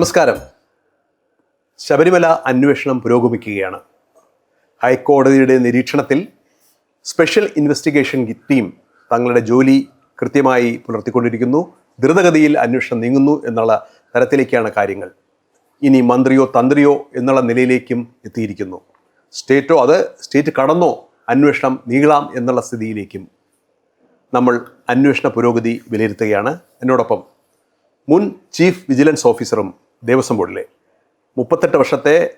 നമസ്കാരം. ശബരിമല അന്വേഷണം പുരോഗമിക്കുകയാണ്. ഹൈക്കോടതിയുടെ നിരീക്ഷണത്തിൽ സ്പെഷ്യൽ ഇൻവെസ്റ്റിഗേഷൻ ടീം തങ്ങളുടെ ജോലി കൃത്യമായി പുലർത്തിക്കൊണ്ടിരിക്കുന്നു. ദ്രുതഗതിയിൽ അന്വേഷണം നീങ്ങുന്നു എന്നുള്ള തരത്തിലേക്കാണ് കാര്യങ്ങൾ. ഇനി മന്ത്രിയോ തന്ത്രിയോ എന്നുള്ള നിലയിലേക്കും എത്തിയിരിക്കുന്നു. സ്റ്റേറ്റോ അത് സ്റ്റേറ്റ് കടന്നോ അന്വേഷണം നീളാം എന്നുള്ള സ്ഥിതിയിലേക്കും നമ്മൾ അന്വേഷണ പുരോഗതി വിലയിരുത്തുകയാണ്. എന്നോടൊപ്പം മുൻ ചീഫ് വിജിലൻസ് ഓഫീസറും ദേവസ്വം ബോർഡിലെ മുപ്പത്തെട്ട് വർഷത്തെ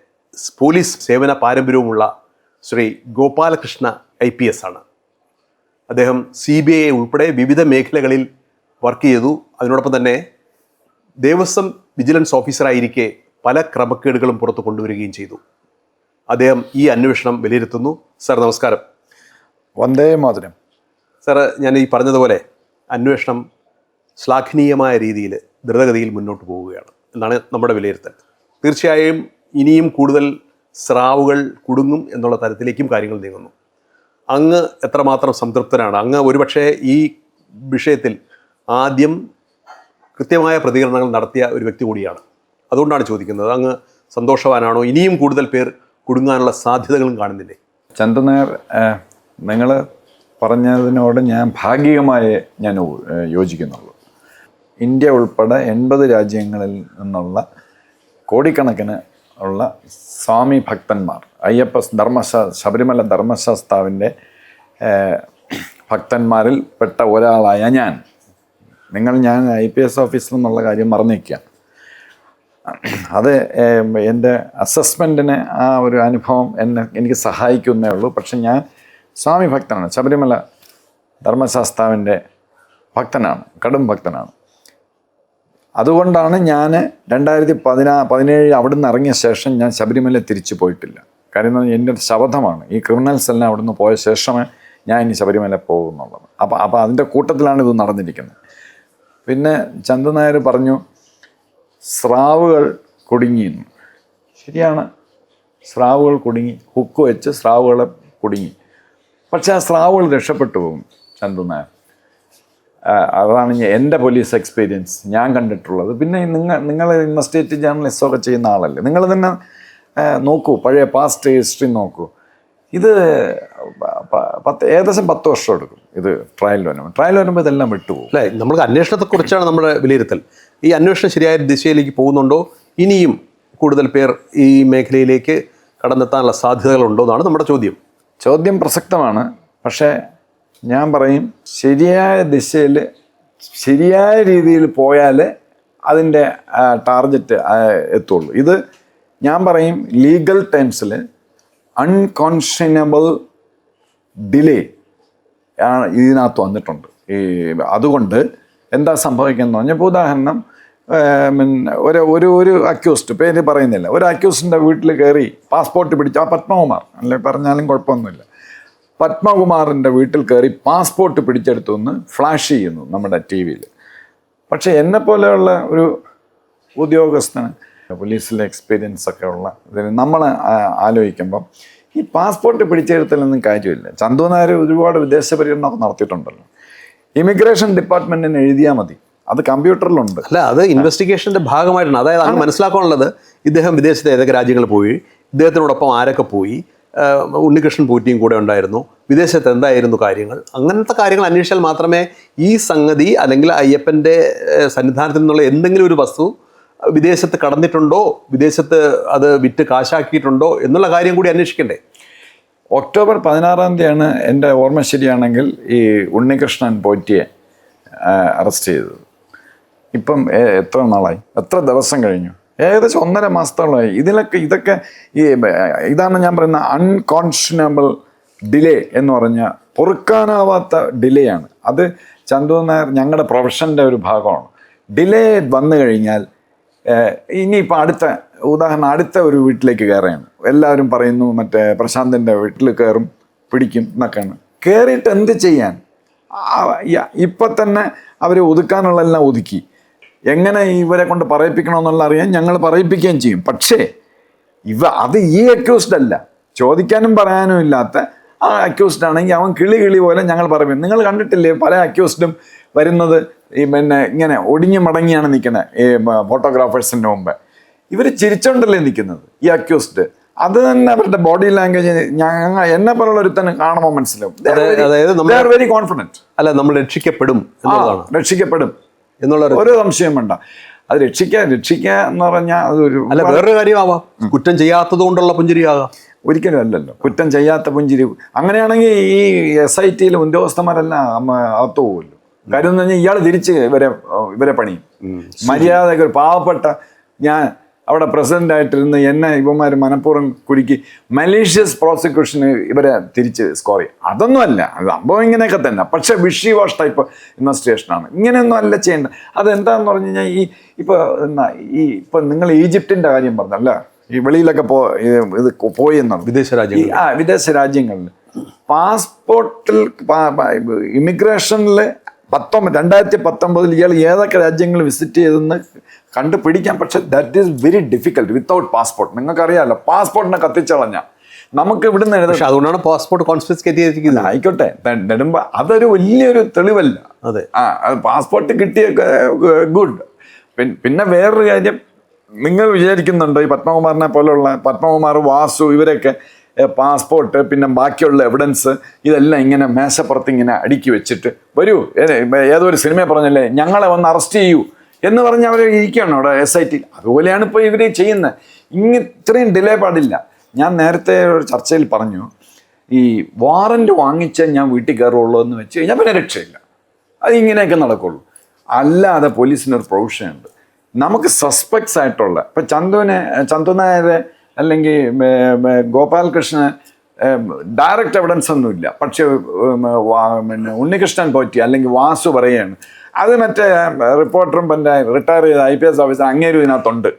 പോലീസ് സേവന പാരമ്പര്യവുമുള്ള Shri Gopalakrishna I P S ആണ്. അദ്ദേഹം സി ബി ഐ ഉൾപ്പെടെ വിവിധ മേഖലകളിൽ വർക്ക് ചെയ്തു. അതിനോടൊപ്പം തന്നെ ദേവസ്വം വിജിലൻസ് ഓഫീസറായിരിക്കെ പല ക്രമക്കേടുകളും പുറത്ത് കൊണ്ടുവരികയും ചെയ്തു. അദ്ദേഹം ഈ അന്വേഷണം വിലയിരുത്തുന്നു. സാർ നമസ്കാരം. വന്ദേ മാതരം. സാറ് ഞാൻ ഈ പറഞ്ഞതുപോലെ അന്വേഷണം ശ്ലാഘനീയമായ രീതിയിൽ ദ്രുതഗതിയിൽ മുന്നോട്ട് പോവുകയാണ്. എന്നാണ് നമ്മുടെ വിലയിരുത്തൽ. തീർച്ചയായും ഇനിയും കൂടുതൽ സ്രാവുകൾ കുടുങ്ങും എന്നുള്ള തരത്തിലേക്കും കാര്യങ്ങൾ നീങ്ങുന്നു. അങ്ങ് എത്രമാത്രം സംതൃപ്തനാണ്. അങ്ങ് ഒരുപക്ഷെ ഈ വിഷയത്തിൽ ആദ്യം കൃത്യമായ പ്രതികരണങ്ങൾ നടത്തിയ ഒരു വ്യക്തി കൂടിയാണ്. അതുകൊണ്ടാണ് ചോദിക്കുന്നത് അങ്ങ് സന്തോഷവാനാണോ? ഇനിയും കൂടുതൽ പേർ കുടുങ്ങാനുള്ള സാധ്യതകളും കാണുന്നില്ലേ? ചന്ദനേർ നിങ്ങൾ പറഞ്ഞതിനോട് ഞാൻ ഭാഗികമായി ഞാൻ യോജിക്കുന്നുള്ളൂ. ഇന്ത്യ ഉൾപ്പെടെ എൺപത് രാജ്യങ്ങളിൽ നിന്നുള്ള കോടിക്കണക്കിന് ഉള്ള സ്വാമി ഭക്തന്മാർ അയ്യപ്പ ധർമ്മശാ ശബരിമല ധർമ്മശാസ്താവിന്റെ ഭക്തന്മാരിൽ പെട്ട ഒരാളായ ഞാൻ. നിങ്ങൾ ഞാൻ ഐ പി എസ് ഓഫീസർ എന്നുള്ള കാര്യം മറന്നിരിക്കുക. അത് എന്റെ അസസ്മെന്റിന് ആ ഒരു അനുഭവം എന്നെ എനിക്ക് സഹായിക്കുന്നേ ഉള്ളൂ. പക്ഷെ ഞാൻ സ്വാമി ഭക്തനാണ് ശബരിമല ധർമ്മശാസ്താവിന്റെ ഭക്തനാണ് കടും ഭക്തനാണ്. അതുകൊണ്ടാണ് ഞാൻ രണ്ടായിരത്തി പതിനാ പതിനേഴ് അവിടെ നിന്ന് ഇറങ്ങിയ ശേഷം ഞാൻ ശബരിമല തിരിച്ചു പോയിട്ടില്ല. കാര്യം എന്റെ ശബദമാണ് ഈ ക്രിമിനൽസ് എല്ലാം അവിടെ നിന്ന് പോയ ശേഷമേ ഞാൻ ഇനി ശബരിമല പോകുന്നുള്ളത്. അപ്പോൾ അപ്പോൾ അതിന്റെ കൂട്ടത്തിലാണ് ഇത് നടന്നിരിക്കുന്നത്. പിന്നെ ചന്ദനായർ നായർ പറഞ്ഞു സ്രാവുകൾ കുടുങ്ങിയെന്ന്. ശരിയാണ്. സ്രാവുകൾ കുടുങ്ങി. ഹുക്ക് വെച്ച് സ്രാവുകളെ കുടുങ്ങി. പക്ഷേ ആ സ്രാവുകൾ രക്ഷപ്പെട്ടു പോകും ചന്തു നായർ. അതാണ് എന്റെ പോലീസ് എക്സ്പീരിയൻസ് ഞാൻ കണ്ടിട്ടുള്ളത്. പിന്നെ നിങ്ങൾ നിങ്ങൾ ഇൻവെസ്റ്റിഗേറ്റ് ജേർണലിസ്റ്റ് ഒക്കെ ചെയ്യുന്ന ആളല്ലേ. നിങ്ങൾ തന്നെ നോക്കൂ പഴയ പാസ്റ്റ് ഹിസ്റ്ററി നോക്കൂ. ഇത് പത്ത് ഏകദേശം പത്ത് വർഷം എടുക്കും ഇത് ട്രയൽ വരുമ്പോൾ ട്രയൽ വരുമ്പോൾ ഇതെല്ലാം വിട്ടുപോകും. അല്ലേ നമ്മൾക്ക് അന്വേഷണത്തെക്കുറിച്ചാണ് നമ്മുടെ വിലയിരുത്തൽ. ഈ അന്വേഷണം ശരിയായ ദിശയിലേക്ക് പോകുന്നുണ്ടോ? ഇനിയും കൂടുതൽ പേർ ഈ മേഖലയിലേക്ക് കടന്നെത്താനുള്ള സാധ്യതകളുണ്ടോ എന്നാണ് നമ്മുടെ ചോദ്യം. ചോദ്യം പ്രസക്തമാണ്. പക്ഷേ ഞാൻ പറയും ശരിയായ ദിശയിൽ ശരിയായ രീതിയിൽ പോയാൽ അതിന്റെ ടാർഗറ്റ് എത്തുള്ളൂ. ഇത് ഞാൻ പറയും ലീഗൽ ടേംസിൽ അൺകോൺഷനബിൾ ഡിലേ ആണ് ഇതിനകത്ത് വന്നിട്ടുണ്ട്. ഈ അതുകൊണ്ട് എന്താ സംഭവിക്കുന്നത് പറഞ്ഞാൽ ഇപ്പോൾ ഉദാഹരണം പിന്നെ ഒരു ഒരു ഒരു അക്യൂസ്ഡ് പേര് പറയുന്നില്ല. ഒരു അക്യൂസ്റ്റിന്റെ വീട്ടിൽ കയറി പാസ്പോർട്ട് പിടിച്ചു ആ പത്മകുമാർ അല്ലെ പറഞ്ഞാലും കുഴപ്പമൊന്നുമില്ല. പത്മകുമാറിന്റെ വീട്ടിൽ കയറി പാസ്പോർട്ട് പിടിച്ചെടുത്തു എന്ന് ഫ്ലാഷ് ചെയ്യുന്നു നമ്മുടെ ടി വിയിൽ പക്ഷേ എന്നെ പോലെയുള്ള ഒരു ഉദ്യോഗസ്ഥന് പോലീസിലെ എക്സ്പീരിയൻസ് ഒക്കെ ഉള്ള ഇതിന് നമ്മൾ ആലോചിക്കുമ്പം ഈ പാസ്പോർട്ട് പിടിച്ചെടുത്തലൊന്നും കാര്യമില്ല. ചന്തു നായർ ഒരുപാട് വിദേശ പര്യടനമൊക്കെ നടത്തിയിട്ടുണ്ടല്ലോ. ഇമിഗ്രേഷൻ ഡിപ്പാർട്ട്മെന്റിന് എഴുതിയാൽ മതി. അത് കമ്പ്യൂട്ടറിലുണ്ട്. അല്ല അത് ഇൻവെസ്റ്റിഗേഷന്റെ ഭാഗമായിട്ടാണ്. അതായത് അങ്ങ് മനസ്സിലാക്കാനുള്ളത് ഇദ്ദേഹം വിദേശത്തെ ഏതൊക്കെ രാജ്യങ്ങളിൽ പോയി ഇദ്ദേഹത്തിനോടൊപ്പം ആരൊക്കെ പോയി ഉണ്ണികൃഷ്ണൻ പൂറ്റിയും കൂടെ ഉണ്ടായിരുന്നു. വിദേശത്ത് എന്തായിരുന്നു കാര്യങ്ങൾ? അങ്ങനത്തെ കാര്യങ്ങൾ അന്വേഷിച്ചാൽ മാത്രമേ ഈ സംഗതി അല്ലെങ്കിൽ അയ്യപ്പന്റെ സന്നിധാനത്തിൽ നിന്നുള്ള എന്തെങ്കിലും ഒരു വസ്തു വിദേശത്ത് കടന്നിട്ടുണ്ടോ? വിദേശത്ത് അത് വിറ്റ് കാശാക്കിയിട്ടുണ്ടോ? എന്നുള്ള കാര്യം കൂടി അന്വേഷിക്കണ്ടേ? ഒക്ടോബർ പതിനാറാം തീയതിയാണ് എന്റെ ഓർമ്മ ശരിയാണെങ്കിൽ ഈ ഉണ്ണികൃഷ്ണൻ പോറ്റിയെ അറസ്റ്റ് ചെയ്തത്. ഇപ്പം എത്ര നാളായി? എത്ര ദിവസം കഴിഞ്ഞു? ഏകദേശം ഒന്നര മാസത്തോളമായി. ഇതിലൊക്കെ ഇതൊക്കെ ഈ ഇതാണ് ഞാൻ പറയുന്ന അൺകോൺഷനബിൾ ഡിലേ എന്ന് പറഞ്ഞാൽ പൊറുക്കാനാവാത്ത ഡിലേ ആണ്. അത് ചന്തു നായർ ഞങ്ങളുടെ പ്രൊഫഷന്റെ ഒരു ഭാഗമാണ്. ഡിലേ വന്നു കഴിഞ്ഞാൽ ഇനിയിപ്പോൾ അടുത്ത ഉദാഹരണം അടുത്ത ഒരു വീട്ടിലേക്ക് കയറുകയാണ്. എല്ലാവരും പറയുന്നു മറ്റേ പ്രശാന്തിന്റെ വീട്ടിൽ കയറും പിടിക്കും എന്നൊക്കെയാണ്. കയറിയിട്ട് എന്ത് ചെയ്യാൻ? ഇപ്പം തന്നെ അവർ ഒതുക്കാനുള്ളതെല്ലാം ഒതുക്കി. എങ്ങനെ ഇവരെ കൊണ്ട് പറയിപ്പിക്കണമെന്നുള്ള അറിയാൻ ഞങ്ങൾ പറയിപ്പിക്കുകയും ചെയ്യും. പക്ഷേ ഇവ അത് ഈ അക്യൂസ്ഡ് അല്ല. ചോദിക്കാനും പറയാനും ഇല്ലാത്ത ആ അക്യൂസ്ഡ് ആണെങ്കിൽ അവൻ കിളി കിളി പോലെ ഞങ്ങൾ പറയും. നിങ്ങൾ കണ്ടിട്ടില്ലേ പല അക്യൂസ്ഡും വരുന്നത്? ഈ പിന്നെ ഇങ്ങനെ ഒടിഞ്ഞു മടങ്ങിയാണ് നിൽക്കുന്നത് ഈ ഫോട്ടോഗ്രാഫേഴ്സിന്റെ മുമ്പ്. ഇവർ ചിരിച്ചോണ്ടല്ലേ നിൽക്കുന്നത് ഈ അക്യൂസ്ഡ് അത് തന്നെ അവരുടെ ബോഡി ലാംഗ്വേജ് ഞങ്ങൾ എന്നെ പോലുള്ള ഒരുത്തന് കാണുമ്പോൾ മനസ്സിലാവും. വെരി കോൺഫിഡന്റ് അല്ല നമ്മൾ രക്ഷിക്കപ്പെടും രക്ഷിക്കപ്പെടും. എന്നുള്ള ഒരു സംശയം വേണ്ട. അത് രക്ഷിക്കുക രക്ഷിക്കുക എന്ന് പറഞ്ഞാൽ അതൊരു അല്ല വേറൊരു കാര്യമാവാം. കുറ്റം ചെയ്യാത്തത് കൊണ്ടുള്ള പുഞ്ചിരിയാകാം. ഒരിക്കലും അല്ലല്ലോ. കുറ്റം ചെയ്യാത്ത പുഞ്ചിരി അങ്ങനെയാണെങ്കിൽ ഈ എസ് ഐ ടിയിലെ ഉദ്യോഗസ്ഥന്മാരെല്ലാം അകത്തു പോകുമല്ലോ കാര്യം എന്ന് പറഞ്ഞാൽ ഇയാൾ തിരിച്ച് ഇവരെ ഇവരെ പണിയും. മര്യാദയ്ക്ക് ഒരു പാവപ്പെട്ട ഞാൻ അവിടെ പ്രസിഡന്റ് ആയിട്ടിരുന്ന് എന്നെ ഇവന്മാർ മനഃപൂർവം കുടുക്കി മലീഷ്യസ് പ്രോസിക്യൂഷന് ഇവരെ തിരിച്ച് സ്കോർ ചെയ്യും. അതൊന്നുമല്ല അത് സംഭവം ഇങ്ങനെയൊക്കെ തന്നെ. പക്ഷേ വിഷി വാഷ് ടൈപ്പ് ഇൻവെസ്റ്റിഗേഷനാണ് ഇങ്ങനെയൊന്നും അല്ല ചെയ്യേണ്ടത് അതെന്താന്ന് പറഞ്ഞു കഴിഞ്ഞാൽ ഈ ഇപ്പോൾ എന്നാ ഈ ഇപ്പം നിങ്ങൾ ഈജിപ്തിന്റെ കാര്യം പറഞ്ഞല്ല? ഈ വെളിയിലൊക്കെ പോ ഇത് പോയി എന്നാണ്. വിദേശ രാജ്യങ്ങളിൽ. രാജ്യങ്ങൾ ആ വിദേശ രാജ്യങ്ങളിൽ. പാസ്പോർട്ടിൽ ഇമിഗ്രേഷനിൽ പത്തൊമ്പത് രണ്ടായിരത്തി പത്തൊമ്പതിൽ ഇയാൾ ഏതൊക്കെ രാജ്യങ്ങൾ വിസിറ്റ് ചെയ്തെന്ന് കണ്ടുപിടിക്കാം. പക്ഷെ that is very difficult without passport നിങ്ങൾക്കറിയാമല്ലോ പാസ്പോർട്ടിനെ കത്തിച്ചളഞ്ഞ. നമുക്ക് ഇവിടുന്ന് എഴുതാം അതുകൊണ്ടാണ് പാസ്പോർട്ട് കോൺഫിസ്കേറ്റ് ചെയ്തിരിക്കുന്നത്. ആയിക്കോട്ടെ. നെടുമ്പോൾ അതൊരു വലിയൊരു തെളിവല്ല. അതെ. ആ പാസ്പോർട്ട് കിട്ടിയ ഗുഡ് പിന്നെ വേറൊരു കാര്യം നിങ്ങൾ വിചാരിക്കുന്നുണ്ടോ ഈ പത്മകുമാറിനെ പോലെയുള്ള പത്മകുമാർ വാസു ഇവരൊക്കെ പാസ്പോർട്ട് പിന്നെ ബാക്കിയുള്ള എവിഡൻസ് ഇതെല്ലാം ഇങ്ങനെ മേശപ്പുറത്ത് ഇങ്ങനെ അടുക്കി വെച്ചിട്ട് വരൂ. ഏതൊരു ഏതോ ഒരു സിനിമ പറഞ്ഞല്ലേ ഞങ്ങളെ വന്ന് അറസ്റ്റ് ചെയ്യൂ എന്ന് പറഞ്ഞ് അവർ ഇരിക്കുകയാണ് അവിടെ എസ് ഐ ടി അതുപോലെയാണ് ഇപ്പോൾ ഇവർ ചെയ്യുന്നത്. ഇങ്ങ ഇത്രയും ഡിലേ പാടില്ല. ഞാൻ നേരത്തെ ഒരു ചർച്ചയിൽ പറഞ്ഞു ഈ വാറന്റ് വാങ്ങിച്ച ഞാൻ വീട്ടിൽ കയറുള്ളൂ എന്ന് വെച്ച് കഴിഞ്ഞാൽ പിന്നെ രക്ഷയില്ല. അത് ഇങ്ങനെയൊക്കെ നടക്കുള്ളൂ. അല്ലാതെ പോലീസിനൊരു പ്രൊവിഷൻ ഉണ്ട്. നമുക്ക് സസ്പെക്ട്സ് ആയിട്ടുള്ള ഇപ്പം ചന്തുവിനെ ചന്തു നായരെ അല്ലെങ്കിൽ ഗോപാലകൃഷ്ണന് ഡയറക്റ്റ് എവിഡൻസ് ഒന്നുമില്ല. പക്ഷേ പിന്നെ ഉണ്ണികൃഷ്ണൻ പോറ്റി അല്ലെങ്കിൽ വാസു പറയുകയാണ്. അത് മറ്റേ റിപ്പോർട്ടറും പിന്നെ റിട്ടയർ ചെയ്ത ഐ പി എസ് ഓഫീസർ അങ്ങേരും ഇതിനകത്തുണ്ട്.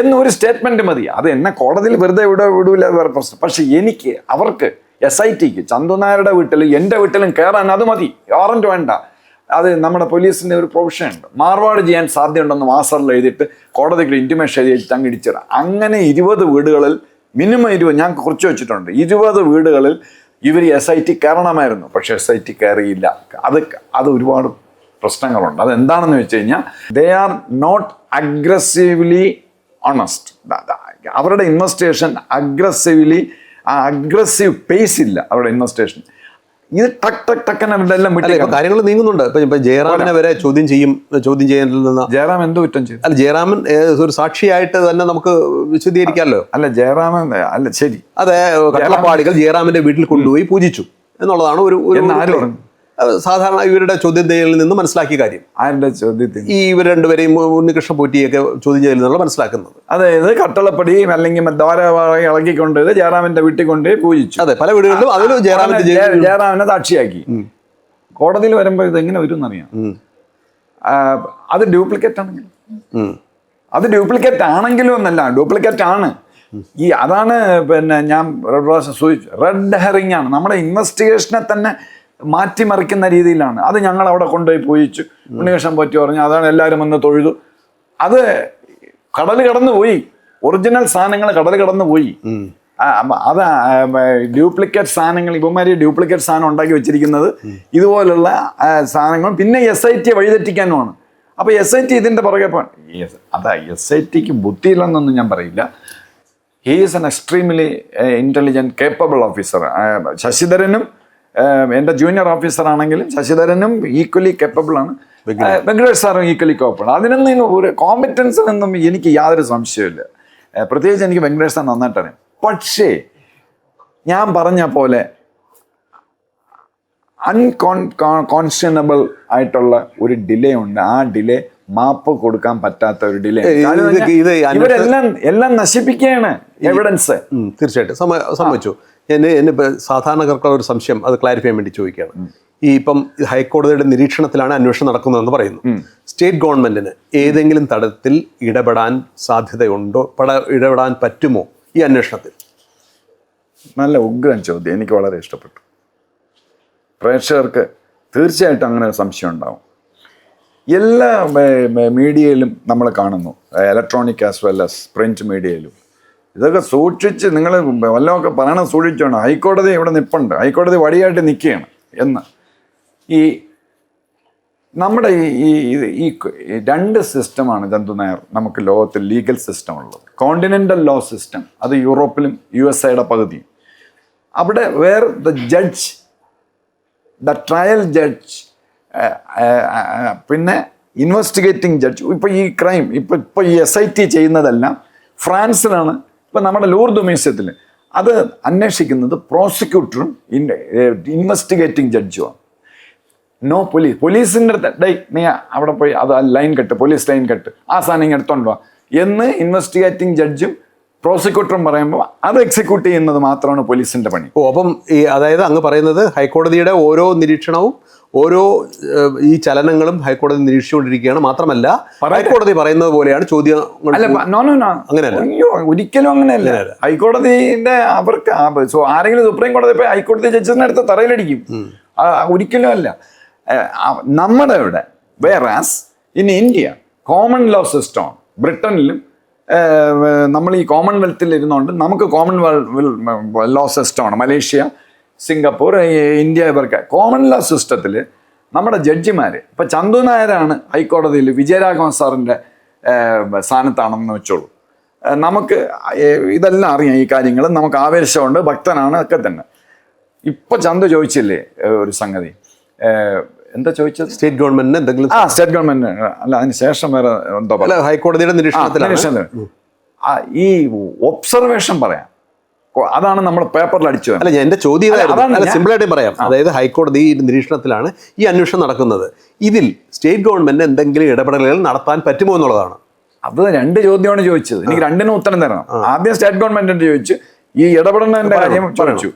എന്നൊരു സ്റ്റേറ്റ്മെന്റ് മതി. അത് എന്നെ കോടതിയിൽ വെറുതെ ഇവിടെ വിടൂല വേറെ പ്രശ്നം. പക്ഷേ എനിക്ക് അവർക്ക് എസ് ഐ ടിക്ക് ചന്തുനായരുടെ വീട്ടിൽ എന്റെ വീട്ടിലും കയറാൻ അത് മതി. വാറന്റ് വേണ്ട. അത് നമ്മുടെ പോലീസിന്റെ ഒരു പ്രൊവിഷൻ ഉണ്ട്. മാർവാട് ചെയ്യാൻ സാധ്യതയുണ്ടെന്ന് മാസറിൽ എഴുതിയിട്ട് കോടതിക്ക് ഇന്റിമേഷൻ എഴുതി ഇടിച്ചിട അങ്ങനെ ഇരുപത് വീടുകളിൽ മിനിമം ഇരുപത് ഞാൻ കുറിച്ച് വെച്ചിട്ടുണ്ട്. ഇരുപത് വീടുകളിൽ ഇവർ എസ് ഐ ടി കയറണമായിരുന്നു. പക്ഷേ എസ് ഐ ടി കയറിയില്ല. അത് അത് ഒരുപാട് പ്രശ്നങ്ങളുണ്ട്. അതെന്താണെന്ന് വെച്ച് കഴിഞ്ഞാൽ they are not aggressively honest അവരുടെ ഇൻവെസ്റ്റേഷൻ അഗ്രസീവ്ലി ആ അഗ്രസീവ് പേസ് ഇല്ല അവരുടെ ഇൻവെസ്റ്റേഷൻ ഇത് ടക് ടക്ക് ടക്കനെ അവരുടെ എല്ലാം കാര്യങ്ങൾ നീങ്ങുന്നുണ്ട്. ഇപ്പൊ ജയറാമിനെ വരെ ചോദ്യം ചെയ്യും ചോദ്യം ചെയ്യാനിൽ നിന്ന് ജയറാം എന്തോ കുറ്റം ചെയ്യും അല്ല ജയറാമൻ ഒരു സാക്ഷിയായിട്ട് തന്നെ നമുക്ക് വിശദീകരിക്കാമല്ലോ. അല്ല ജയറാമൻ അല്ല ശരി. അതെ കട്ടളപ്പാടികൾ ജയറാമിന്റെ വീട്ടിൽ കൊണ്ടുപോയി പൂജിച്ചു എന്നുള്ളതാണ് ഒരു ആര് സാധാരണ ഇവരുടെ ചോദ്യം ചെയ്യലിൽ നിന്ന് മനസ്സിലാക്കിയ കാര്യം. ആരുടെ ചോദ്യത്തിൽ? ഈ ഇവർ രണ്ടുപേരെയും ഉണ്ണികൃഷ്ണ പോറ്റിയൊക്കെ ചോദ്യം ചെയ്യലിൽ നിന്നുള്ള മനസ്സിലാക്കുന്നത്. അതായത് കട്ടളപ്പടിയും അല്ലെങ്കിൽ ദ്വാരവാഴ ഇളക്കിക്കൊണ്ട് ജയറാമിന്റെ വീട്ടിൽ കൊണ്ട് പൂജിച്ചു. അതെ പല വീടുകളിലും അതിൽ ജയറാമിന്റെ ജയ- ജയ- ജയറാമിനെ സാക്ഷിയാക്കി. കോടതിയിൽ വരുമ്പോൾ ഇത് എങ്ങനെ വരും എന്നറിയാം അത് ഡ്യൂപ്ലിക്കേറ്റ് ആണെങ്കിൽ അത് ഡ്യൂപ്ലിക്കേറ്റ് ആണെങ്കിലും എന്നല്ല ഡ്യൂപ്ലിക്കേറ്റ് ആണ്. ഈ അതാണ് പിന്നെ ഞാൻ ഒരു പ്രാവശ്യം സൂചിച്ചു റെഡ് ഹെറിങ് ആണ്. നമ്മുടെ ഇൻവെസ്റ്റിഗേഷനെ തന്നെ മാറ്റിമറിക്കുന്ന രീതിയിലാണ്. അത് ഞങ്ങൾ അവിടെ കൊണ്ടുപോയി പൂജിച്ചു. ഉണ്ണികൃഷ്ണൻ പറ്റി പറഞ്ഞു അതാണ് എല്ലാവരും വന്ന് തൊഴുതു. അത് കടൽ കടന്നു പോയി ഒറിജിനൽ സാധനങ്ങൾ കടൽ കടന്നു പോയി അത് ഡ്യൂപ്ലിക്കേറ്റ് സാധനങ്ങൾ ഇവന്മാര് ഡ്യൂപ്ലിക്കേറ്റ് സാധനം ഉണ്ടാക്കി വെച്ചിരിക്കുന്നത് ഇതുപോലുള്ള സാധനങ്ങൾ പിന്നെ എസ് ഐ ടി വഴിതെറ്റിക്കാനുമാണ്. അപ്പൊ എസ് ഐ ടി ഇതിന്റെ പുറകെ അതാ എസ് ഐ ടിക്ക് ബുദ്ധിയില്ലെന്നൊന്നും ഞാൻ പറയില്ല. He is an extremely intelligent capable officer ശശിധരനും എന്റെ ജൂനിയർ ഓഫീസർ ആണെങ്കിലും ശശിധരനും ഈക്വലി കേപ്പബിൾ ആണ്. ഏഹ്, വെങ്കടേഷ് സാറും ഈക്വലി കേപ്പബിൾ അതിനൊന്നും ഒരു കോമ്പറ്റൻസിൽ നിന്നും എനിക്ക് യാതൊരു സംശയമില്ല പ്രത്യേകിച്ച് എനിക്ക് വെങ്കടേഷ് സാർ നന്നായിട്ടറിയാം പക്ഷേ ഞാൻ പറഞ്ഞ പോലെ അൺകോൺ കോൺസ്റ്റനബിൾ ആയിട്ടുള്ള ഒരു ഡിലേ ഉണ്ട്. ആ ഡിലേ മാപ്പ് കൊടുക്കാൻ പറ്റാത്ത ഒരു ഡിലേ ഇവരെല്ലാം എല്ലാം നശിപ്പിക്കുകയാണ് എവിഡൻസ് തീർച്ചയായിട്ടും. സമ്മ സമ്മതിച്ചു. എന്നെ എന്നെ സാധാരണക്കാർക്കുള്ള ഒരു സംശയം അത് ക്ലാരിഫൈ ചെയ്യാൻ വേണ്ടി ചോദിക്കുകയാണ്. ഈ ഇപ്പം ഹൈക്കോടതിയുടെ നിരീക്ഷണത്തിലാണ് അന്വേഷണം നടക്കുന്നതെന്ന് പറയുന്നു. സ്റ്റേറ്റ് ഗവൺമെന്റിന് ഏതെങ്കിലും തരത്തിൽ ഇടപെടാൻ സാധ്യതയുണ്ടോ? പട ഇടപെടാൻ പറ്റുമോ ഈ അന്വേഷണത്തിൽ? നല്ല ഉഗ്രൻ ചോദ്യം. എനിക്ക് വളരെ ഇഷ്ടപ്പെട്ടു. പ്രേക്ഷകർക്ക് തീർച്ചയായിട്ടും അങ്ങനെ ഒരു സംശയം ഉണ്ടാവും. എല്ലാ മീഡിയയിലും നമ്മൾ കാണുന്നു. Electronic as well as print മീഡിയയിലും ഇതൊക്കെ സൂക്ഷിച്ച് നിങ്ങൾ വല്ലതൊക്കെ പറയണം സൂക്ഷിച്ചോണം. ഹൈക്കോടതി ഇവിടെ നിൽപ്പുണ്ട് ഹൈക്കോടതി വഴിയായിട്ട് നിൽക്കുകയാണ് എന്ന്. ഈ നമ്മുടെ ഈ ഈ- രണ്ട് സിസ്റ്റമാണ് ജന്തു നായർ നമുക്ക് ലോകത്തിൽ ലീഗൽ സിസ്റ്റം ഉള്ളത് കോണ്ടിനെന്റൽ ലോ സിസ്റ്റം അത് യൂറോപ്പിലും യു എസ് എയുടെ പകുതിയും. അവിടെ where the judge the trial judge പിന്നെ ഇൻവെസ്റ്റിഗേറ്റിംഗ് ജഡ്ജ്. ഇപ്പോൾ ഈ ക്രൈം ഇപ്പോൾ ഇപ്പോൾ ഈ എസ് ഐ ടി ചെയ്യുന്നതെല്ലാം ഫ്രാൻസിലാണ് ഇപ്പം നമ്മുടെ ലൂർദ് മ്യൂസിയത്തിൽ അത് അന്വേഷിക്കുന്നത് പ്രോസിക്യൂട്ടറും ഇൻവെസ്റ്റിഗേറ്റിംഗ് ജഡ്ജുമാണ്. നോ പോലീസ് പോലീസിന്റെ അടുത്ത് ഡേ നീ അവിടെ പോയി അത് ലൈൻ കെട്ട് പോലീസ് ലൈൻ കെട്ട് ആ സാധനം ഇങ്ങനെ എടുത്തോണ്ടോ എന്ന് ഇൻവെസ്റ്റിഗേറ്റിംഗ് ജഡ്ജും പ്രോസിക്യൂട്ടറും പറയുമ്പോൾ അത് എക്സിക്യൂട്ട് ചെയ്യുന്നത് മാത്രമാണ് പോലീസിന്റെ പണി. ഓ അപ്പം ഈ അതായത് അങ്ങ് പറയുന്നത് ഹൈക്കോടതിയുടെ ഓരോ നിരീക്ഷണവും ഓരോ ഈ ചലനങ്ങളും ഹൈക്കോടതി നിരീക്ഷിച്ചുകൊണ്ടിരിക്കുകയാണ്. മാത്രമല്ല ഹൈക്കോടതി പറയുന്നത് പോലെയാണ് ചോദ്യങ്ങൾ അങ്ങനെയല്ല. ഒരിക്കലും അങ്ങനെയല്ല. ഹൈക്കോടതിന്റെ അവർക്ക് സോ ആരെങ്കിലും സുപ്രീം കോടതി പോയി ഹൈക്കോടതി ജഡ്ജിന്റെ അടുത്ത് തറയിലടിക്കും. ഒരിക്കലും അല്ല. നമ്മുടെ ഇവിടെ whereas in India common law system ബ്രിട്ടനിലും നമ്മൾ ഈ കോമൺവെൽത്തിൽ ഇരുന്നുകൊണ്ട് നമുക്ക് കോമൺവെൽത്ത് ലോ സിസ്റ്റമാണ് മലേഷ്യ സിംഗപ്പൂർ ഇന്ത്യ ഇവർക്ക് കോമൺ ലോ സിസ്റ്റത്തിൽ നമ്മുടെ ജഡ്ജിമാർ ഇപ്പം ചന്തു നായരാണ് ഹൈക്കോടതിയിൽ വിജയരാഘവൻ സാറിന്റെ സ്ഥാനത്താണെന്ന് വെച്ചോളൂ. നമുക്ക് ഇതെല്ലാം അറിയാം ഈ കാര്യങ്ങൾ നമുക്ക് ആവേശമുണ്ട് ഭക്തനാണ് ഒക്കെ തന്നെ. ഇപ്പൊ ചന്തു ചോദിച്ചില്ലേ ഒരു സംഗതി? എന്താ ചോദിച്ചത്? സ്റ്റേറ്റ് ഗവൺമെന്റിന് എന്തെങ്കിലും ആ സ്റ്റേറ്റ് ഗവൺമെന്റ് അല്ല അതിന് ശേഷം വേറെ എന്തോ ഹൈക്കോടതിയുടെ നിരീക്ഷണത്തിൽ. ഈ ഒബ്സർവേഷൻ പറയാം. അതാണ് നമ്മൾ പേപ്പറിൽ അടിച്ചു അല്ല എന്റെ ചോദ്യം അല്ല, ആയിട്ട് പറയാം. അതായത് ഹൈക്കോടതി ഈ നിരീക്ഷണത്തിലാണ് ഈ അന്വേഷണം നടക്കുന്നത്. ഇതിൽ സ്റ്റേറ്റ് ഗവൺമെന്റ് എന്തെങ്കിലും ഇടപെടലുകൾ നടത്താൻ പറ്റുമോ എന്നുള്ളതാണ്. അത് രണ്ട് ചോദ്യമാണ് ചോദിച്ചത്. എനിക്ക് രണ്ടിനും ഉത്തരം തരണം. ആദ്യം സ്റ്റേറ്റ് ഗവൺമെന്റിന്റെ ചോദിച്ചു. ഈ ഇടപെടുന്നതിന്റെ കാര്യം ചോദിച്ചു.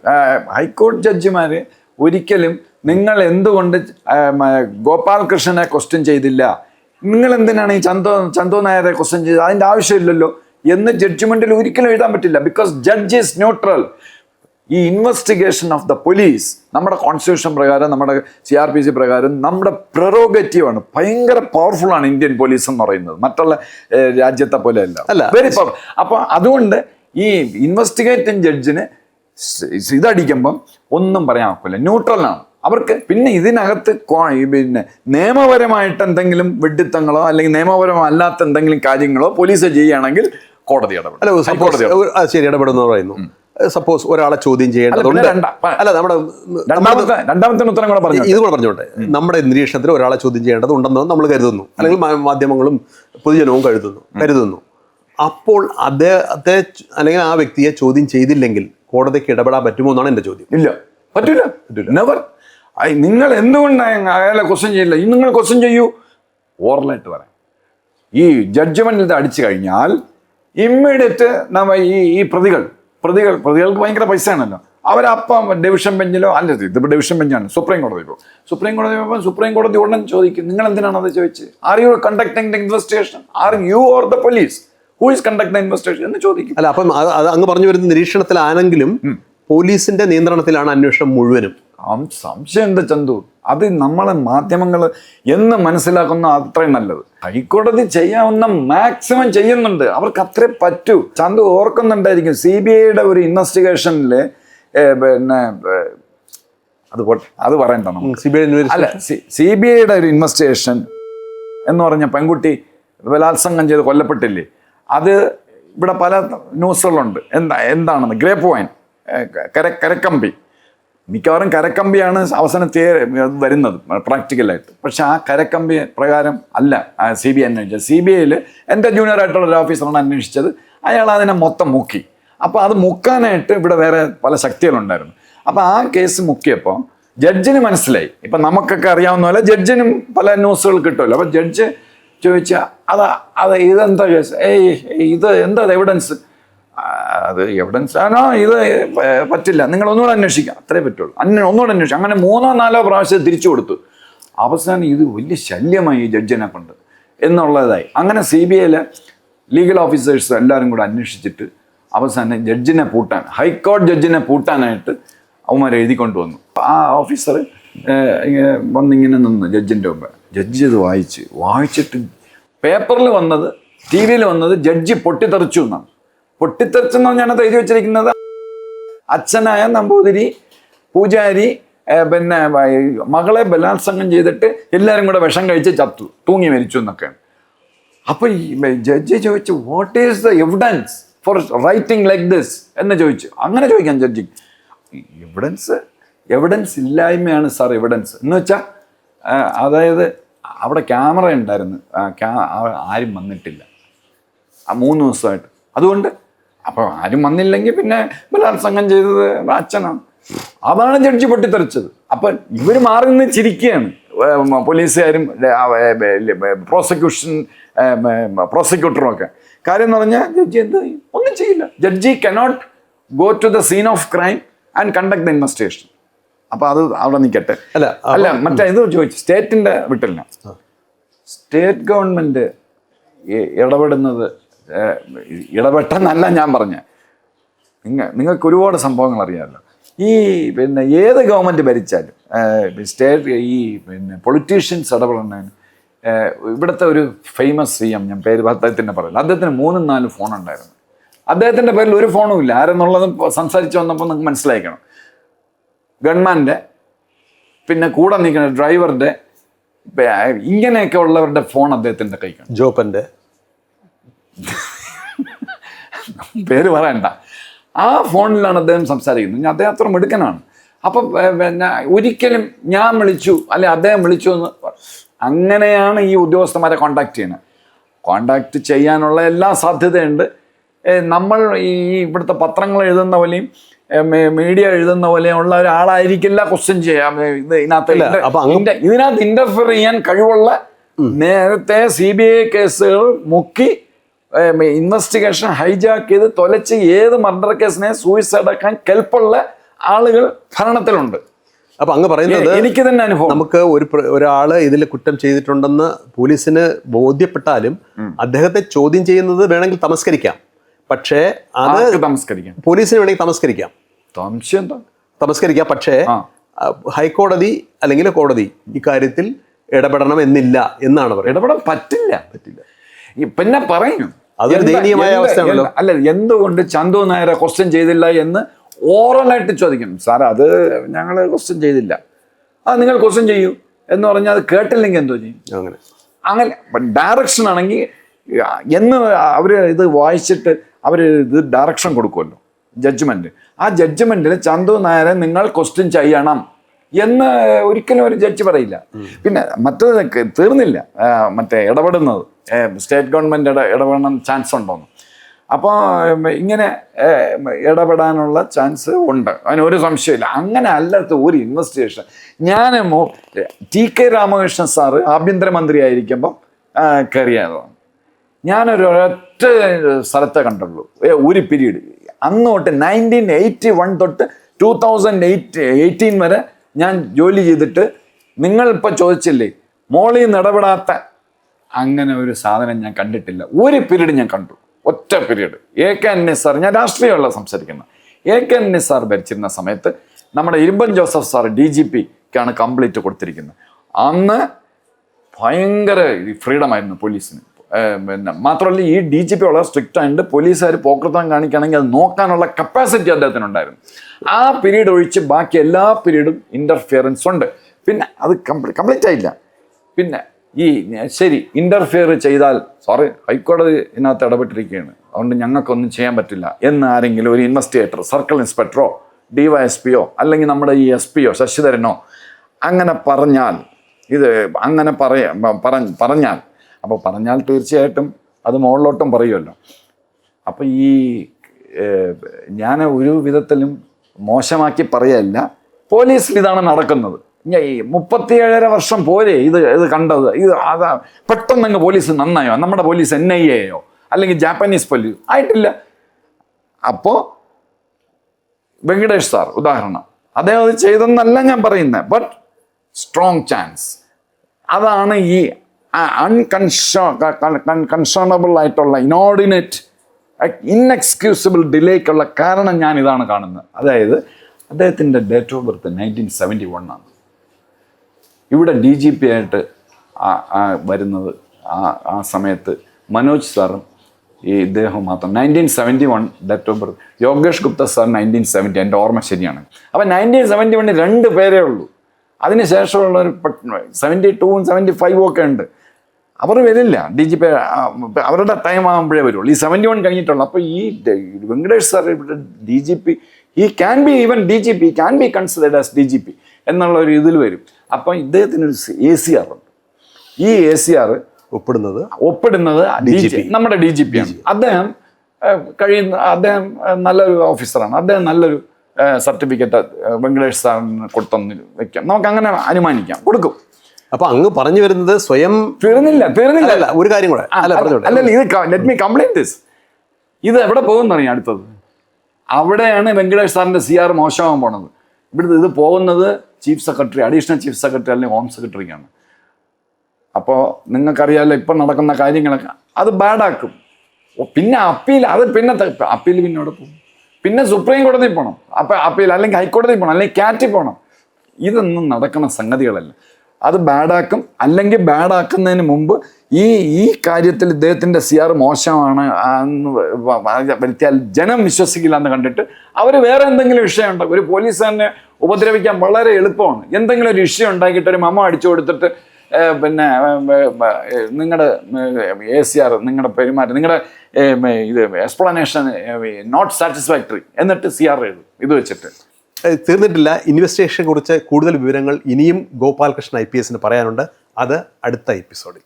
ഹൈക്കോടതി ജഡ്ജിമാര് ഒരിക്കലും നിങ്ങൾ എന്തുകൊണ്ട് ഗോപാൽകൃഷ്ണനെ ക്വസ്റ്റ്യൻ ചെയ്തില്ല? നിങ്ങൾ എന്തിനാണ് ഈ ചന്തോ ചന്തോ നായരെ ക്വസ്റ്റ്യൻ ചെയ്തത്? അതിന്റെ ആവശ്യമില്ലല്ലോ. എന്ന് ജഡ്ജ്മെന്റിൽ ഒരിക്കലും എഴുതാൻ പറ്റില്ല. ബിക്കോസ് ജഡ്ജ് ഈസ് ന്യൂട്രൽ ഈ ഇൻവെസ്റ്റിഗേഷൻ ഓഫ് ദ പോലീസ് നമ്മുടെ കോൺസ്റ്റിറ്റ്യൂഷൻ പ്രകാരം നമ്മുടെ സി ആർ പി സി പ്രകാരം നമ്മുടെ പ്രൊറോഗറ്റീവ് ആണ്. ഭയങ്കര പവർഫുൾ ആണ് ഇന്ത്യൻ പോലീസ് എന്ന് പറയുന്നത്. മറ്റുള്ള രാജ്യത്തെ പോലെ അല്ല. അല്ല. വെരി പവർ അപ്പോൾ അതുകൊണ്ട് ഈ ഇൻവെസ്റ്റിഗേറ്റിംഗ് ജഡ്ജിന് ഇതടിക്കുമ്പം ഒന്നും പറയാൻ ഒക്കില്ല. ന്യൂട്രലാണ് അവർക്ക് പിന്നെ ഇതിനകത്ത് പിന്നെ നിയമപരമായിട്ട് എന്തെങ്കിലും വെഡിത്തങ്ങളോ അല്ലെങ്കിൽ നിയമപരമല്ലാത്ത എന്തെങ്കിലും കാര്യങ്ങളോ പോലീസ് ചെയ്യുകയാണെങ്കിൽ കോടതി ഇടപെടും. ആ, ശരി ഇടപെടുന്നു പറയുന്നു. സപ്പോസ് ഒരാളെ ചോദ്യം ചെയ്യേണ്ടതുണ്ട്. അല്ല നമ്മുടെ രണ്ടാമത്തെ ഉത്തരം കൂടെ പറഞ്ഞു ഇത് കൂടെ പറഞ്ഞോട്ടെ നമ്മുടെ നിരീക്ഷണത്തിൽ ഒരാളെ ചോദ്യം ചെയ്യേണ്ടതുണ്ടെന്ന് നമ്മൾ കരുതുന്നു. അല്ലെങ്കിൽ മാധ്യമങ്ങളും പൊതുജനവും കരുതുന്നു കരുതുന്നു. അപ്പോൾ അദ്ദേഹത്തെ അല്ലെങ്കിൽ ആ വ്യക്തിയെ ചോദ്യം ചെയ്തില്ലെങ്കിൽ കോടതിക്ക് ഇടപെടാൻ പറ്റുമോ എന്നാണ് എന്റെ ചോദ്യം. ഇല്ല. പറ്റില്ല നെവർ നിങ്ങൾ എന്തുകൊണ്ടാണ് അയാളെ ക്വസ്റ്റ്യൻ ചെയ്യില്ല? നിങ്ങൾ ക്വസ്റ്റ്യൻ ചെയ്യൂ. ഓറലായിട്ട് പറയാം. ഈ ജഡ്ജ്മെന്റിൽ അടിച്ചു കഴിഞ്ഞാൽ ഇമ്മീഡിയറ്റ് നമ്മ ഈ ഈ പ്രതികൾ പ്രതികൾ പ്രതികൾക്ക് ഭയങ്കര പൈസയാണല്ലോ. അവരപ്പം ഡിവിഷൻ ബെഞ്ചിലോ അല്ല ഇതിപ്പോൾ ഡിവിഷൻ ബെഞ്ചാണ് സുപ്രീം കോടതി ഇപ്പോൾ സുപ്രീം കോടതി പോകുമ്പോൾ സുപ്രീം കോടതി ഉടൻ ചോദിക്കും നിങ്ങൾ എന്തിനാണ് അത് ചോദിച്ചത് are you conducting the investigation are you or the police who is conduct the investigation എന്ന് ചോദിക്കും. അല്ല അപ്പം അങ്ങ് പറഞ്ഞു വരുന്ന നിരീക്ഷണത്തിലാണെങ്കിലും പോലീസിന്റെ നിയന്ത്രണത്തിലാണ് അന്വേഷണം മുഴുവനും. സംശയമുണ്ട് ചന്തു. അത് നമ്മളെ മാധ്യമങ്ങൾ എന്ന് മനസ്സിലാക്കുന്ന അത്രയും നല്ലത്. ഹൈക്കോടതി ചെയ്യാവുന്ന മാക്സിമം ചെയ്യുന്നുണ്ട്. അവർക്ക് അത്രേ പറ്റൂ. ചന്തു ഓർക്കുന്നുണ്ടായിരിക്കും സി ബി ഐയുടെ ഒരു ഇൻവെസ്റ്റിഗേഷനിൽ പിന്നെ അത് പോട്ടെ അത് പറയണ്ട സി ബി ഐ അല്ല സി ബി ഐയുടെ ഒരു ഇൻവെസ്റ്റിഗേഷൻ എന്ന് പറഞ്ഞ പെൺകുട്ടി ബലാത്സംഗം ചെയ്ത് കൊല്ലപ്പെട്ടില്ലേ? അത് ഇവിടെ പല ന്യൂസുകളുണ്ട്. എന്താ എന്താണെന്ന്? ഗ്രേപ്പ് വൈൻ കര കരക്കമ്പി. മിക്കവാറും കരക്കമ്പിയാണ് അവസാനത്തെ വരുന്നത് പ്രാക്ടിക്കലായിട്ട്. പക്ഷെ ആ കരക്കമ്പി പ്രകാരം അല്ല സി ബി ഐ അന്വേഷിച്ചത്. സി ബി ഐയിൽ എന്റെ ജൂനിയർ ആയിട്ടുള്ള ഒരു ഓഫീസറാണ് അന്വേഷിച്ചത്. അയാൾ അതിനെ മൊത്തം മുക്കി. അപ്പോൾ അത് മുക്കാനായിട്ട് ഇവിടെ വേറെ പല ശക്തികളുണ്ടായിരുന്നു. അപ്പോൾ ആ കേസ് മുക്കിയപ്പോൾ ജഡ്ജിന് മനസ്സിലായി. ഇപ്പം നമുക്കൊക്കെ അറിയാവുന്ന പോലെ ജഡ്ജിനും പല ന്യൂസുകൾ കിട്ടുമല്ലോ. അപ്പോൾ ജഡ്ജ് ചോദിച്ചാൽ അത് അത് ഇതെന്താ കേസ്? ഏയ് ഇത് എന്താ എവിഡൻസ് അത് എവിഡൻസ് ആണോ? ഇത് പറ്റില്ല. നിങ്ങൾ ഒന്നുകൂടെ അന്വേഷിക്കാം. അത്രേ പറ്റുള്ളൂ. അന്വേ ഒന്നുകൂടെ അന്വേഷിക്കാം. അങ്ങനെ മൂന്നോ നാലോ പ്രാവശ്യം തിരിച്ചു കൊടുത്തു. അവസാനം ഇത് വലിയ ശല്യമായി ഈ ജഡ്ജിനെ കൊണ്ട് എന്നുള്ളതായി. അങ്ങനെ സി ബി ഐയിലെ ലീഗൽ ഓഫീസേഴ്സ് എല്ലാവരും കൂടെ അന്വേഷിച്ചിട്ട് അവസാനം ജഡ്ജിനെ പൂട്ടാൻ ഹൈക്കോടതി ജഡ്ജിനെ പൂട്ടാനായിട്ട് അവന്മാർ എഴുതിക്കൊണ്ട് വന്നു. ആ ഓഫീസർ വന്നിങ്ങനെ നിന്ന് ജഡ്ജിന്റെ മുമ്പ് ജഡ്ജി ഇത് വായിച്ച് വായിച്ചിട്ട് പേപ്പറിൽ വന്നത് ടി വിയിൽ വന്നത് ജഡ്ജി പൊട്ടിത്തെറിച്ചു എന്നാണ്. പൊട്ടിത്തെറിച്ചെന്ന് ഞാനത് എഴുതി വെച്ചിരിക്കുന്നത്. അച്ഛനായ നമ്പൂതിരി പൂജാരി പിന്നെ മകളെ ബലാത്സംഗം ചെയ്തിട്ട് എല്ലാവരും കൂടെ വിഷം കഴിച്ച് ചത്തു തൂങ്ങി മരിച്ചു എന്നൊക്കെയാണ് അപ്പൊ ഈ ജഡ്ജി ചോദിച്ചു what is the evidence for writing like this എന്ന് ചോദിച്ചു. അങ്ങനെ ചോദിക്കാം ജഡ്ജി. എവിഡൻസ് എവിഡൻസ് ഇല്ലായ്മയാണ് സാർ എവിഡൻസ് എന്ന് വെച്ചാൽ അതായത് അവിടെ ക്യാമറ ഉണ്ടായിരുന്നു. ആരും വന്നിട്ടില്ല. ആ മൂന്ന് ദിവസമായിട്ട്. അതുകൊണ്ട് അപ്പോൾ ആരും വന്നില്ലെങ്കിൽ പിന്നെ ബലാത്സംഗം ചെയ്തത് അച്ഛനാണ്. അതാണ് ജഡ്ജി പൊട്ടിത്തെറിച്ചത്. അപ്പം ഇവർ മാറി നിന്ന് ചിരിക്കുകയാണ്. പോലീസുകാരും പ്രോസിക്യൂഷൻ പ്രോസിക്യൂട്ടറും ഒക്കെ കാര്യം എന്ന് പറഞ്ഞാൽ ജഡ്ജി എന്ത് ചെയ്യും? ഒന്നും ചെയ്യില്ല. Judge cannot go to the scene of crime and conduct the investigation അപ്പോൾ അത് അവിടെ നിൽക്കട്ടെ. അല്ല, അല്ല മറ്റേ ഇത് ചോദിച്ചു. സ്റ്റേറ്റിന്റെ വിട്ടില്ല. സ്റ്റേറ്റ് ഗവൺമെന്റ് ഇ- ഇടപെടുന്നത് ഇടപെട്ടെന്നല്ല ഞാൻ പറഞ്ഞ. നിങ്ങൾ നിങ്ങൾക്ക് ഒരുപാട് സംഭവങ്ങൾ അറിയാമല്ലോ ഈ പിന്നെ ഏത് ഗവൺമെന്റ് ഭരിച്ചാലും സ്റ്റേറ്റ് ഈ പിന്നെ പൊളിറ്റീഷ്യൻസ് ഇടപെടുന്നതിന് ഇവിടുത്തെ ഒരു ഫേമസ് സി എം ഞാൻ പേര് അദ്ദേഹത്തിന്റെ പറയില്ല അദ്ദേഹത്തിന് മൂന്നും നാലും ഫോൺ ഉണ്ടായിരുന്നു. അദ്ദേഹത്തിന്റെ പേരിൽ ഒരു ഫോണും ഇല്ല. ആരെന്നുള്ളതും സംസാരിച്ച് വന്നപ്പോൾ നിങ്ങൾക്ക് മനസ്സിലാക്കണം ഗവൺമെന്റ് പിന്നെ കൂടെ നിൽക്കുന്ന ഡ്രൈവറുടെ ഇങ്ങനെയൊക്കെ ഉള്ളവരുടെ ഫോൺ അദ്ദേഹത്തിന്റെ കൈക്കാണ് ജോപ്പന്റെ. പേര് പറയണ്ട. ആ ഫോണിലാണ് അദ്ദേഹം സംസാരിക്കുന്നത്. ഞാൻ അദ്ദേഹം അത്ര മിടുക്കനാണ്. അപ്പം പിന്നെ ഒരിക്കലും ഞാൻ വിളിച്ചു അല്ലെ അദ്ദേഹം വിളിച്ചു എന്ന് അങ്ങനെയാണ് ഈ ഉദ്യോഗസ്ഥന്മാരെ കോണ്ടാക്ട് ചെയ്യുന്നത്. കോണ്ടാക്ട് ചെയ്യാനുള്ള എല്ലാ സാധ്യതയുണ്ട്. നമ്മൾ ഈ ഇവിടുത്തെ പത്രങ്ങൾ എഴുതുന്ന പോലെയും മീഡിയ എഴുതുന്ന പോലെയുള്ള ഒരാളായിരിക്കില്ല ക്വസ്റ്റ്യൻ ചെയ്യാം ഇത് ഇതിനകത്ത് ഇതിനകത്ത് ഇന്റർഫിയർ ചെയ്യാൻ കഴിവുള്ള നേരത്തെ സി ബി ഐ കേസുകൾ മുക്കി ഇൻവെസ്റ്റിഗേഷൻ ഹൈജാക്ക് ചെയ്ത് തൊലച്ച് ഏത് മർഡർ കേസിനെ സൂയിസൈഡ് ആക്കാൻ കെൽപ്പുള്ള ആളുകൾ ഭരണത്തിലുണ്ട്. അപ്പൊ അങ്ങ് പറയുന്നത് എനിക്ക് തന്നെ അനുഭവം. നമുക്ക് ഒരു ഒരാൾ ഇതിൽ കുറ്റം ചെയ്തിട്ടുണ്ടെന്ന് പോലീസിന് ബോധ്യപ്പെട്ടാലും അദ്ദേഹത്തെ ചോദ്യം ചെയ്യുന്നത് വേണമെങ്കിൽ തമസ്കരിക്കാം. പക്ഷേ അത് തമസ്കരിക്കാം? പോലീസിന് വേണമെങ്കിൽ തമസ്കരിക്കാം. സംശയം തമസ്കരിക്കാം. പക്ഷേ ഹൈക്കോടതി അല്ലെങ്കിൽ കോടതി ഇക്കാര്യത്തിൽ ഇടപെടണം എന്നില്ല എന്നാണ് പറയുന്നത്. ഇടപെടാൻ പറ്റില്ല. പറ്റില്ല. പിന്നെ പറയും. അതൊരു ദയനീയമായ അവസ്ഥയാണല്ലോ. അല്ല എന്തുകൊണ്ട് ചന്തു നായരെ ക്വസ്റ്റ്യൻ ചെയ്തില്ല എന്ന് ഓറലായിട്ട് ചോദിക്കും സാർ അത് ഞങ്ങൾ ക്വസ്റ്റ്യൻ ചെയ്തില്ല. അത് നിങ്ങൾ ക്വസ്റ്റ്യൻ ചെയ്യൂ. എന്ന് പറഞ്ഞാൽ അത് കേട്ടില്ലെങ്കിൽ എന്തോ ചെയ്യും. അങ്ങനെ. അങ്ങനെ ഡയറക്ഷൻ ആണെങ്കിൽ എന്ന് അവർ ഇത് വായിച്ചിട്ട് അവർ ഇത് ഡയറക്ഷൻ കൊടുക്കുമല്ലോ. ജഡ്ജ്മെന്റ് ആ ജഡ്ജ്മെന്റിൽ ചന്തു നായരെ നിങ്ങൾ ക്വസ്റ്റ്യൻ ചെയ്യണം. എന്ന് ഒരിക്കലും ഒരു ജഡ്ജ് പറയില്ല. പിന്നെ മറ്റത് തീർന്നില്ല. മറ്റേ ഇടപെടുന്നത്. സ്റ്റേറ്റ് ഗവൺമെന്റ് ഇട ഇടപെടണം ചാൻസ് ഉണ്ടോന്ന്. അപ്പോൾ ഇങ്ങനെ ഇടപെടാനുള്ള ചാൻസ് ഉണ്ട്. അതിന് ഒരു സംശയമില്ല. അങ്ങനെ അല്ലാത്ത ഒരു ഇൻവെസ്റ്റിഗേഷൻ ഞാൻ ടി കെ രാമകൃഷ്ണൻ സാറ് ആഭ്യന്തരമന്ത്രി ആയിരിക്കുമ്പം കയറിയതാണ് ഞാനൊരു ഒരൊറ്റ സ്ഥലത്തെ കണ്ടുള്ളൂ. ഒരു പീരീഡ്. അന്ന് തൊട്ട് നയന്റീൻ എയ്റ്റി വൺ തൊട്ട് ടൂ തൗസൻഡ് എയ്റ്റ് എയ്റ്റീൻ വരെ ഞാൻ ജോലി ചെയ്തിട്ട് നിങ്ങൾ ഇപ്പം ചോദിച്ചില്ലേ മോളിൽ നിന്ന് ഇടപെടാത്ത അങ്ങനെ ഒരു സാധനം ഞാൻ കണ്ടിട്ടില്ല. ഒരു പീരീഡ് ഞാൻ കണ്ടു. ഒറ്റ period. A K S sir ഞാൻ രാഷ്ട്രീയമല്ല സംസാരിക്കുന്നത്. എ കെ എസ് സാർ ഭരിച്ചിരുന്ന സമയത്ത് നമ്മുടെ Irumban Joseph sir D G പിക്കാണ് complete കൊടുത്തിരിക്കുന്നത്. അന്ന് ഭയങ്കര ഫ്രീഡം ആയിരുന്നു പോലീസിന്. പിന്നെ മാത്രമല്ല ഈ ഡി ജി പി വളരെ സ്ട്രിക്റ്റ് ആയിട്ട് പോലീസുകാർ പോക്കൃത്തം കാണിക്കുകയാണെങ്കിൽ അത് നോക്കാനുള്ള കപ്പാസിറ്റി അദ്ദേഹത്തിന് അദ്ദേഹത്തിനുണ്ടായിരുന്നു. ആ പീരീഡ് ഒഴിച്ച് ബാക്കി എല്ലാ പീരീഡും ഇന്റർഫിയറൻസ് ഉണ്ട്. പിന്നെ അത് കംപ്ലീറ്റ് ആയില്ല. പിന്നെ ഈ ശരി ഇന്റർഫിയർ ചെയ്താൽ സോറി ഹൈക്കോടതി ഇതിനകത്ത് ഇടപെട്ടിരിക്കുകയാണ്. അതുകൊണ്ട് ഞങ്ങൾക്കൊന്നും ചെയ്യാൻ പറ്റില്ല. എന്ന് ആരെങ്കിലും ഒരു ഇൻവെസ്റ്റിഗേറ്റർ സർക്കിൾ ഇൻസ്പെക്ടറോ ഡി വൈ എസ് പിയോ അല്ലെങ്കിൽ നമ്മുടെ ഈ എസ് പിയോ ശശിധരനോ അങ്ങനെ പറഞ്ഞാൽ ഇത് അങ്ങനെ പറയാ പറഞ്ഞാൽ അപ്പോൾ പറഞ്ഞാൽ തീർച്ചയായിട്ടും അത് മുകളിലോട്ടും പറയുമല്ലോ. അപ്പോൾ ഈ ഞാൻ ഒരു വിധത്തിലും മോശമാക്കി പറയല്ല. പോലീസിൽ ഇതാണ് നടക്കുന്നത്. ഈ മുപ്പത്തിയേഴര വർഷം പോലെ ഇത് ഇത് കണ്ടത്. ഇത് അതാ പെട്ടെന്ന് അങ്ങ് പോലീസ് നന്നായോ? നമ്മുടെ പോലീസ് എൻ ഐ എയോ? അല്ലെങ്കിൽ ജാപ്പനീസ് പോലീസ് ആയിട്ടില്ല. അപ്പോൾ വെങ്കടേഷ് സാർ ഉദാഹരണം. അദ്ദേഹം അത് ചെയ്തെന്നല്ല ഞാൻ പറയുന്നത് ബട്ട് സ്ട്രോങ് ചാൻസ്. അതാണ് ഈ അൺകൺഷോ കൺസേണബിൾ ആയിട്ടുള്ള ഇനോർഡിനേറ്റ് ഇൻഎക്സ്ക്യൂസിബിൾ ഡിലേക്കുള്ള കാരണം ഞാൻ ഇതാണ് കാണുന്നത്. അതായത് അദ്ദേഹത്തിന്റെ date of birth nineteen seventy one ആണ്. ഇവിടെ ഡി ജി പി ആയിട്ട് വരുന്നത് ആ ആ സമയത്ത് മനോജ് സാറും ഈ ഇദ്ദേഹം മാത്രം. Nineteen seventy one date of birth Yogesh Gupta sir nineteen seventy എന്റെ ഓർമ്മ ശരിയാണ്. അപ്പം നയന്റീൻ സെവന്റി വണ്ണിൽ രണ്ട് പേരേ ഉള്ളൂ. അതിന് ശേഷമുള്ളൊരു സെവന്റി ടൂവും സെവന്റി ഫൈവും ഒക്കെ ഉണ്ട്. അവർ വരില്ല. ഡി ജി പി അവരുടെ ടൈം ആകുമ്പോഴേ വരുള്ളൂ. ഈ സെവന്റി വൺ കഴിഞ്ഞിട്ടുള്ളൂ അപ്പോൾ ഈ വെങ്കടേഷ് സാർ ഇവിടെ ഡി ജി പി ഈ can be even D G P can be considered as D G P എന്നുള്ള ഒരു ഇതിൽ വരും. അപ്പം ഇദ്ദേഹത്തിന് ഒരു എ സി ആർ ഉണ്ട്. ഈ എ സി ആർ ഒപ്പിടുന്നത് ഒപ്പിടുന്നത്. നമ്മുടെ ഡി ജി പി ആണ്. അദ്ദേഹം കഴിയുന്ന അദ്ദേഹം നല്ലൊരു ഓഫീസറാണ് അദ്ദേഹം നല്ലൊരു സർട്ടിഫിക്കറ്റ് വെങ്കടേഷ് സാറിന് കൊടുത്തെന്ന് വെക്കാം. നമുക്ക് അങ്ങനെ അനുമാനിക്കാം. കൊടുക്കും. അപ്പൊ അങ്ങ് പറഞ്ഞു വരുന്നത് സ്വയം തീർന്നില്ല തീർന്നില്ല. അല്ല ഒരു കാര്യം കൂടെ. അല്ല അല്ലല്ല ഇത് ലെറ്റ് മീ ദിസ് ഇത് എവിടെ പോകുന്നറിയാം അടുത്തത്. അവിടെയാണ് വെങ്കടേഷ് സാറിന്റെ സി ആർ മോശമാകാൻ പോണത്. ഇവിടുത്തെ ഇത് പോകുന്നത് chief secretary additional chief secretary അല്ലെങ്കിൽ ഹോം സെക്രട്ടറിക്കാണ്. അപ്പോൾ നിങ്ങൾക്കറിയാമല്ലോ ഇപ്പം നടക്കുന്ന കാര്യങ്ങളൊക്കെ അത് ബാഡാക്കും പിന്നെ അപ്പീൽ അത് പിന്നെ അപ്പീൽ പിന്നെ അവിടെ പോകും? പിന്നെ സുപ്രീം കോടതി പോകണം അപ്പം അപ്പീൽ അല്ലെങ്കിൽ ഹൈക്കോടതി പോകണം അല്ലെങ്കിൽ കാറ്റി പോകണം ഇതൊന്നും നടക്കുന്ന സംഗതികളല്ല. അത് ബാഡാക്കും അല്ലെങ്കിൽ ബാഡാക്കുന്നതിന് മുമ്പ് ഈ ഈ കാര്യത്തിൽ ഇദ്ദേഹത്തിന്റെ സി ആർ മോശമാണ് വരുത്തിയാൽ ജനം വിശ്വസിക്കില്ല എന്ന് കണ്ടിട്ട് അവർ വേറെ എന്തെങ്കിലും വിഷയം ഉണ്ടാക്കും. ഒരു പോലീസുകാരനെ ഉപദ്രവിക്കാൻ വളരെ എളുപ്പമാണ്. എന്തെങ്കിലും ഒരു വിഷയം ഉണ്ടാക്കിയിട്ട് ഒരു മമ അടിച്ചു കൊടുത്തിട്ട് പിന്നെ നിങ്ങളുടെ എ സി ആർ നിങ്ങളുടെ പെരുമാറ്റം നിങ്ങളുടെ ഇത് എക്സ്പ്ലനേഷൻ നോട്ട് സാറ്റിസ്ഫാക്ടറി എന്നിട്ട് സി ആർ എഴുതും. ഇത് വെച്ചിട്ട്. തീർന്നിട്ടില്ല. ഇൻവെസ്റ്റിഗേഷനെ കുറിച്ച് കൂടുതൽ വിവരങ്ങൾ ഇനിയും ഗോപാലകൃഷ്ണൻ ഐ പി എസിന് പറയാനുണ്ട്. അത് അടുത്ത എപ്പിസോഡിൽ